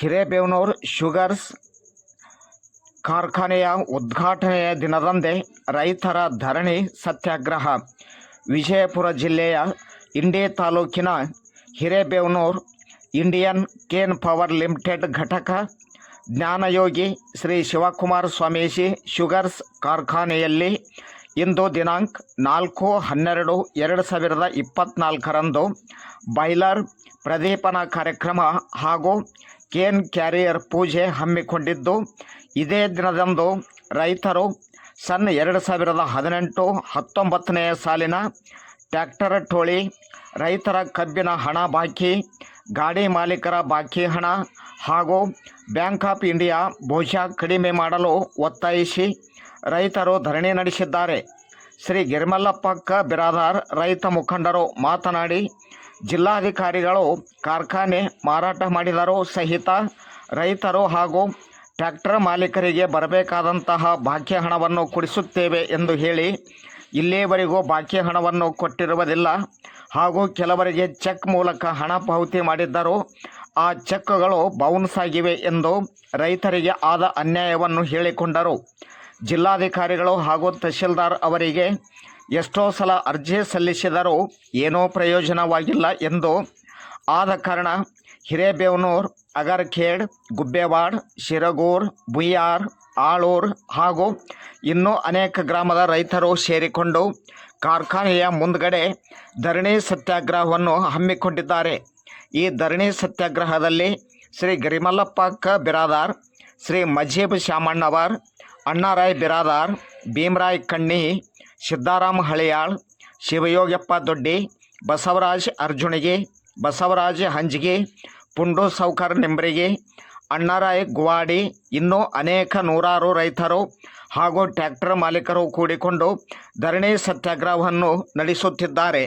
Hirebevanur sugars ಕಾರ್ಖಾನೆಯ ಉದ್ಘಾಟನೆಯ ದಿನದಂದೇ ರೈತರ ಧರಣಿ ಸತ್ಯಾಗ್ರಹ. ವಿಜಯಪುರ ಜಿಲ್ಲೆಯ ಇಂಡಿ ತಾಲೂಕಿನ Hirebevanur Indian cane power limited ಘಟಕ ಜ್ಞಾನಯೋಗಿ ಶ್ರೀ ಶಿವಕುಮಾರ ಸ್ವಾಮೀಜಿ ಶುಗರ್ಸ್ ಕಾರ್ಖಾನೆಯಲ್ಲಿ ಇಂದು ದಿನಾಂಕ ನಾಲ್ಕು ಹನ್ನೆರಡು ಎರಡು ಸಾವಿರದ ಇಪ್ಪತ್ತ್ನಾಲ್ಕರಂದು ಬಾಯ್ಲರ್ ಪ್ರದೀಪನ ಕಾರ್ಯಕ್ರಮ ಹಾಗೂ ಕೇನ್ ಕ್ಯಾರಿಯರ್ ಪೂಜೆ ಹಮ್ಮಿಕೊಂಡಿದ್ದು? ಇದೇ ದಿನದಂದು ರೈತರು ಸನ್ ಎರಡು ಸಾವಿರದ ಹದಿನೆಂಟು ಹತ್ತೊಂಬತ್ತನೆಯ ಸಾಲಿನ ಟ್ಯಾಕ್ಟರ್ ಟೋಳಿ ರೈತರ ಕಬ್ಬಿನ ಹಣ ಬಾಕಿ, ಗಾಡಿ ಮಾಲೀಕರ ಬಾಕಿ ಹಣ ಹಾಗೂ ಬ್ಯಾಂಕ್ ಆಫ್ ಇಂಡಿಯಾ ಬಹುಶಃ ಕಡಿಮೆ ಮಾಡಲು ಒತ್ತಾಯಿಸಿ ರೈತರು ಧರಣಿ ನಡೆಸಿದ್ದಾರೆ. ಶ್ರೀ ಗಿರಿಮಲ್ಲಪ್ಪಕ್ಕ ಬಿರಾದಾರ್ ರೈತ ಮುಖಂಡರು ಮಾತನಾಡಿ, ಜಿಲ್ಲಾಧಿಕಾರಿಗಳು ಕಾರ್ಖಾನೆ ಮಾರಾಟ ಮಾಡಿದರು ಸಹಿತ ರೈತರು ಹಾಗೂ ಟ್ರ್ಯಾಕ್ಟರ್ ಮಾಲೀಕರಿಗೆ ಬರಬೇಕಾದಂತಹ ಬಾಕಿ ಹಣವನ್ನು ಕೊಡಿಸುತ್ತೇವೆ ಎಂದು ಹೇಳಿ, ಇಲ್ಲಿಯವರೆಗೂ ಬಾಕಿ ಹಣವನ್ನು ಕೊಟ್ಟಿರುವುದಿಲ್ಲ ಹಾಗೂ ಕೆಲವರಿಗೆ ಚೆಕ್ ಮೂಲಕ ಹಣ ಪಾವತಿ ಮಾಡಿದ್ದರು ಆ ಚೆಕ್ಗಳು ಬೌನ್ಸ್ ಆಗಿವೆ ಎಂದು ರೈತರಿಗೆ ಆದ ಅನ್ಯಾಯವನ್ನು ಹೇಳಿಕೊಂಡರು. ಜಿಲ್ಲಾಧಿಕಾರಿಗಳು ಹಾಗೂ ತಹಶೀಲ್ದಾರ್ ಅವರಿಗೆ ಎಷ್ಟೋ ಸಲ ಅರ್ಜಿ ಸಲ್ಲಿಸಿದರೂ ಏನೂ ಪ್ರಯೋಜನವಾಗಿಲ್ಲ ಎಂದು ಆದ ಕಾರಣ ಹಿರೇಬೇವನೂರು, ಅಗರ್ಖೇಡ್, ಗುಬ್ಬೇವಾಡ್, ಶಿರಗೂರ್, ಬುಯ್ಯಾರ್, ಆಳೂರ್ ಹಾಗೂ ಇನ್ನೂ ಅನೇಕ ಗ್ರಾಮದ ರೈತರು ಸೇರಿಕೊಂಡು ಕಾರ್ಖಾನೆಯ ಮುಂದ್ಗಡೆ ಧರಣಿ ಸತ್ಯಾಗ್ರಹವನ್ನು ಹಮ್ಮಿಕೊಂಡಿದ್ದಾರೆ. ಈ ಧರಣಿ ಸತ್ಯಾಗ್ರಹದಲ್ಲಿ ಶ್ರೀ ಗರಿಮಲ್ಲಪ್ಪ ಕ. ಬಿರಾದಾರ್, ಶ್ರೀ ಮಜೀಬ್ ಶಾಮಣ್ಣವರ್ ಅಣ್ಣಾರಾಯ್ ಬಿರಾದಾರ್, ಭೀಮರಾಯ್ ಕಣ್ಣಿ, ಸಿದ್ದಾರಾಮ್ ಹಳಿಯಾಳ್ ಶಿವಯೋಗಪ್ಪ ದೊಡ್ಡಿ, ಬಸವರಾಜ್ ಅರ್ಜುನಿಗೆ, ಬಸವರಾಜ್ ಹಂಜಿಗೆ, ಪುಂಡು ಸೌಕರ್ ನಿಂಬ್ರಿಗೆ ಅಣ್ಣಾರಾಯ್ ಗುವಾಡಿ, ಇನ್ನೂ ಅನೇಕ ನೂರಾರು ರೈತರು ಹಾಗೂ ಟ್ರ್ಯಾಕ್ಟರ್ ಮಾಲೀಕರು ಕೂಡಿಕೊಂಡು ಧರಣಿ ಸತ್ಯಾಗ್ರಹವನ್ನು ನಡೆಸುತ್ತಿದ್ದಾರೆ.